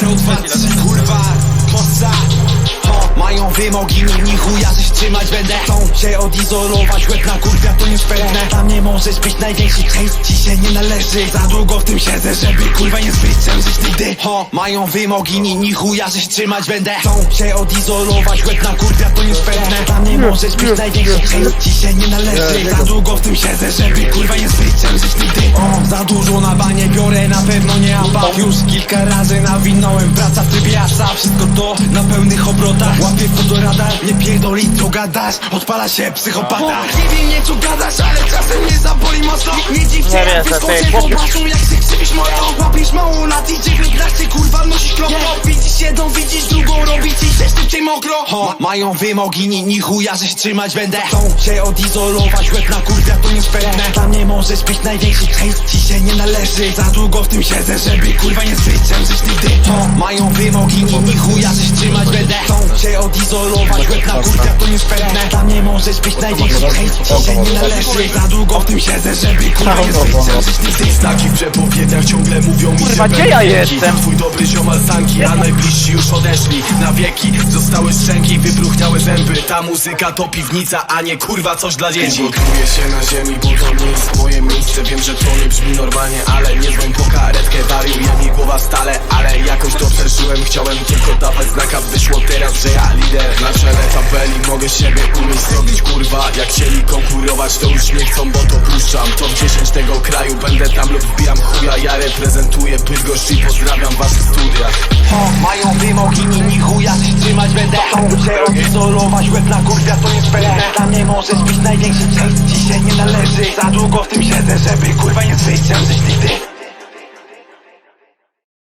023 kurwa Kosa. Mają wymogi, mini chuja się trzymać będę. Chcą się odizolować, łeb na kurwia to nie szpędne Tam nie możesz być największy, część ci się nie należy. Za długo w tym siedzę, żeby kurwa nie zwyciężyć żyć nigdy. Ho, mają wymogi, mini chuja się trzymać będę. Chcą się odizolować, łeb na kurwia to nie szpędne Tam nie możesz być największy, część ci się nie należy. Za długo w tym siedzę, żeby kurwa nie zwyciężyć żyć nigdy. O, Za dużo na banie biorę na abat Już kilka razy nawinąłem, praca w trybie asa. Wszystko to na pełnych obrotach. Łapię fotoradar, nie pierdoli co gadasz. Odpala się psychopata. Nie wiem nie co gadasz, ale czasem mnie zaboli mocno. Nie, dziw się Nie jak wyskoczę, zobaczą jak się krzywisz mordą Łapiesz mało lat, idzie 19, kurwa nosisz klopno Widzisz jedną, widzisz drugą, robi ci się szybciej mokro Ho, mają wymogi, ni, ni chuja, żeś trzymać będę. Chcą się odizolować, łeb na kurwia to niespędne Dla mnie możesz być największy hejt, ci się nie należy. Za długo w tym siedzę, żeby kurwa nie zwyciężyć nigdy. Ho, mają wymogi, ni, ni chuja, żeś trzymać będę. Chcą się odizolować, łeb na kurwia to niespędne Dla mnie możesz być największy. Hejt, ci się nie należy. Za długo w tym siedzę, żeby kurwa nie zwyciężyć nigdy Znaki w przepowiedniach ciągle mówią mi, Kurwa, gdzie ja jestem? Twój dobry ziomal sanki, a najbliżsi już odeszli. Na wieki zostały szczęki, wypruchniałe zęby. Ta muzyka to piwnica, a nie kurwa coś dla dzieci. Gotuję się na ziemi, bo to nie jest moje miejsce. Wiem, że to nie brzmi normalnie, ale nie dzwoń po dawać znaka, wyszło teraz, że ja lider. Na czele tabeli mogę siebie umieć zrobić kurwa Jak chcieli konkurować, to już nie chcą, bo to puszczam. To w 10 tego kraju, będę tam lub wbijam chuja. Ja reprezentuję Bydgoszcz i pozdrawiam was w studiach. Ho, mają wymogi, ni, ni chuja, trzymać będę się odizolować, łeb na kurwia to niespędne Dla mnie możesz być największy ci się nie należy. Za długo w tym siedzę, żeby kurwa nie zwyciężyć nigdy